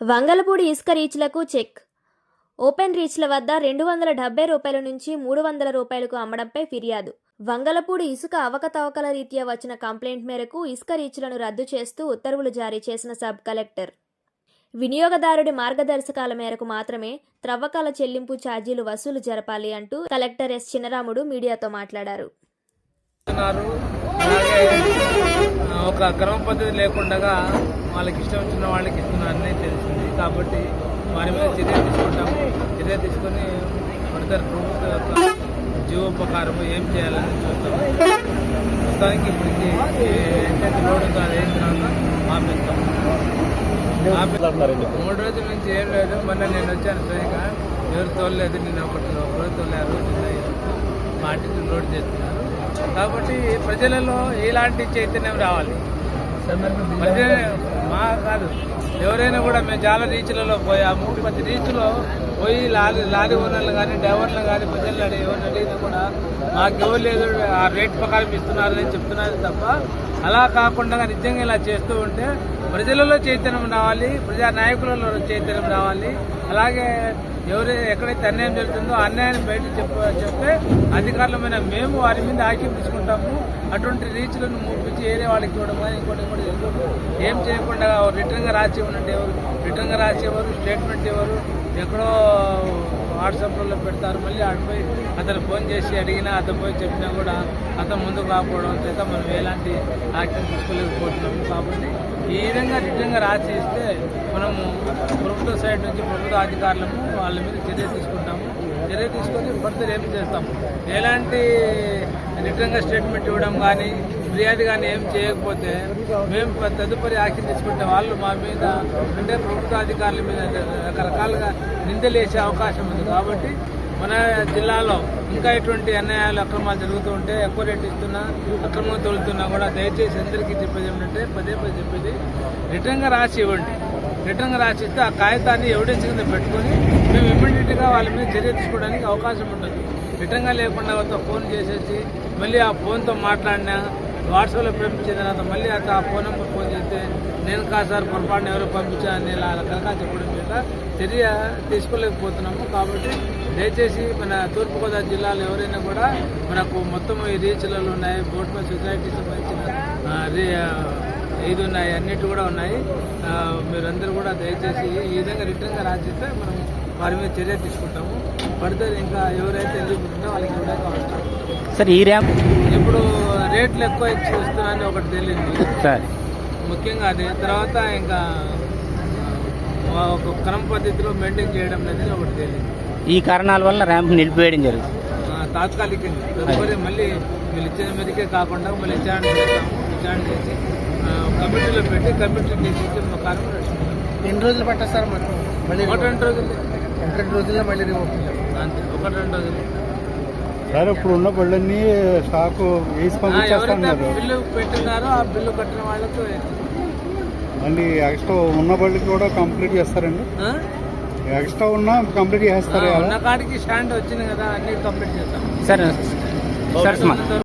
వంగలపూడి ఇసుక రీచ్లకు check. Open రీచ్ల వద్ద రెండు వందల డెబ్బై రూపాయల నుంచి మూడు వందల రూపాయలకు అమ్మడంపై ఫిర్యాదు. వంగలపూడి ఇసుక అవకతవకల రీత్యా వచ్చిన కంప్లైంట్ మేరకు ఇసుక రీచ్లను రద్దు చేస్తూ ఉత్తర్వులు జారీ చేసిన సబ్ కలెక్టర్. వినియోగదారుడి మార్గదర్శకాల మేరకు మాత్రమే త్రవ్వకాల చెల్లింపు ఛార్జీలు వసూలు జరపాలి అంటూ కలెక్టర్ ఎస్. చిన్నరాముడు మీడియాతో మాట్లాడారు. అలాగే ఒక క్రమ పద్ధతి లేకుండా వాళ్ళకి ఇష్టం వచ్చిన వాళ్ళకి ఇస్తున్నారని తెలిసింది కాబట్టి వారి మీద చర్య తీసుకుంటాము చర్య తీసుకొని ఫర్దర్ ప్రభుత్వ యొక్క జీవోపకారం ఏం చేయాలని చూస్తాము ప్రస్తుతానికి ఇప్పటికి ఎంతైతే లోడ్ ఉందో అది అయిన తర్వాత ఆపేస్తాము ఆపే- మూడు రోజుల నుంచి ఏం లేదు. మొన్న నేను వచ్చాను స్వయంగా. ఎవరు తోలలేదు నిన్న ఒకటి ఒకరు తోలారు నిన్న ఈరోజు పార్టీని లోడ్ చేస్తున్నారు. కాబట్టి ప్రజలలో ఇలాంటి చైతన్యం రావాలి? మా కాదు. ఎవరైనా కూడా మేము చాలా రీచ్లలో పోయాము. ప్రతి రీచ్లో పోయి లారీ లారీ ఓనర్లు కానీ డ్రైవర్లు కానీ ప్రజలు అడిగి ఎవరిని అడిగినా కూడా మాకు ఎవరు లేదు ఆ రేట్ ప్రకారం ఇస్తున్నారని చెప్తున్నారు తప్ప అలా కాకుండా నిజంగా ఇలా చేస్తూ ఉంటే ప్రజలలో చైతన్యం రావాలి ప్రజా నాయకులలో చైతన్యం రావాలి. అలాగే ఎవరు ఎక్కడైతే అన్యాయం జరుగుతుందో ఆ అన్యాయాన్ని బయట చెప్ప చెప్తే అధికారులమైన మేము వారి మీద ఆక్యం తీసుకుంటాము. అటువంటి రీచ్లను మూపించి ఏరే వాళ్ళకి ఇవ్వడం కానీ ఇంకోటి ఇంకోటి ఏం చేయకుండా రిటర్న్గా రాసి ఎవరు? రిటర్న్గా రాసేవారు స్టేట్మెంట్ ఎవరు? ఎక్కడో వాట్సాప్లలో పెడతారు. మళ్ళీ ఆడిపోయి అతను ఫోన్ చేసి అడిగినా అతను పోయి చెప్పినా కూడా అతను ముందుకు రాకపోవడం చేత మనం ఎలాంటి యాక్షన్ తీసుకోలేకపోతున్నాము. కాబట్టి ఈ విధంగా రిటర్న్గా రాసి ఇస్తే మనము ప్రభుత్వ సైడ్ నుంచి ప్రభుత్వ అధికారులము వాళ్ళ మీద చర్య తీసుకుంటాము. చర్య తీసుకొని ఫర్దర్ ఏం చేస్తాము? ఎలాంటి రిటర్న్గా స్టేట్మెంట్ ఇవ్వడం కానీ ఫిర్యాదు కానీ ఏం చేయకపోతే మేము తదుపరి యాక్షన్ తీసుకుంటే వాళ్ళు మా మీద అంటే ప్రభుత్వాధికారుల మీద రకరకాలుగా నిందలేసే అవకాశం ఉంది. కాబట్టి మన జిల్లాలో ఇంకా ఇటువంటి అన్యాయాలు అక్రమాలు జరుగుతూ ఉంటే ఎక్కువ రేట్ ఇస్తున్నా అక్రమం తోలుతున్నా కూడా దయచేసి అందరికీ చెప్పేది ఏమిటంటే పదే పదే చెప్పేది రిటర్న్గా రాసి ఇవ్వండి. రిటర్న్గా రాసి ఇస్తే ఆ కాగితాన్ని ఎవిడెన్స్ కింద పెట్టుకొని మేము ఇమ్మీడియట్గా వాళ్ళ మీద చర్య తీసుకోవడానికి అవకాశం ఉంటుంది. రిటర్న్గా లేకుండా ఫోన్ చేసేసి మళ్ళీ ఆ ఫోన్తో మాట్లాడినా వాట్సాప్లో పంపించిన తర్వాత మళ్ళీ అత ఆ ఫోన్ నెంబర్ ఫోన్ చేస్తే నేను కాదు సార్ పొరపాటున ఎవరో పంపించాలని ఇలా రకరకాల చెప్పడం చేత చర్య తీసుకోలేకపోతున్నాము. కాబట్టి దయచేసి మన తూర్పుగోదావరి జిల్లాలో ఎవరైనా కూడా మనకు మొత్తం ఈ రీచ్లలో ఉన్నాయి. బోట్మ సొసైటీ సంబంధించిన ఇది ఉన్నాయి. అన్నిటి కూడా ఉన్నాయి. మీరందరూ కూడా దయచేసి ఈ విధంగా రిటర్న్గా రాసిస్తే మనం వారి మీద చర్య తీసుకుంటాము. ఫర్దర్ ఇంకా ఎవరైతే ఎలిజిబుల్ వాళ్ళకి ఇవ్వడానికి అవసరం సార్ ఈ ర్యాంప్ రేట్లు ఎక్కువ ఇచ్చి ఒకటి తెలియంది. సార్. ముఖ్యంగా అది తర్వాత ఇంకా ఒక క్రమ పద్ధతిలో మెయింటైన్ చేయడం అనేది ఒకటి తెలియదు. ఈ కారణాల వల్ల ర్యాంప్ నిలిపివేయడం జరుగుతుంది. తాత్కాలికంగా. మళ్ళీ వీళ్ళు ఇచ్చిన మీదకే కాకుండా మళ్ళీ విచారణ చేస్తాము. విచారణ చేసి కమిటీలో పెట్టి కమిటీ డిసిషన్ ప్రకారం ఎన్ని రోజులు పట్టా సార్ మరి? మళ్ళీ ఒకటి రెండు రోజులు. రెండు రోజుల్లో మళ్ళీ ఒకటి రెండు రోజులు. సార్ ఇప్పుడు ఉన్న బళ్ళన్నీ స్టాక్ వేసి పంపించేస్తున్నారు బిల్లు పెట్టినారో ఆ బిల్లు కట్టిన వాళ్ళకు మళ్ళీ ఎక్స్ట్రా ఉన్న బళ్ళకి కూడా కంప్లీట్ చేస్తారండి? ఎక్స్ట్రా ఉన్నా కంప్లీట్ చేస్తారు ఉన్న కాడికి స్టాండ్ వచ్చింది కదా అన్ని కంప్లీట్ చేస్తాం. Sir sir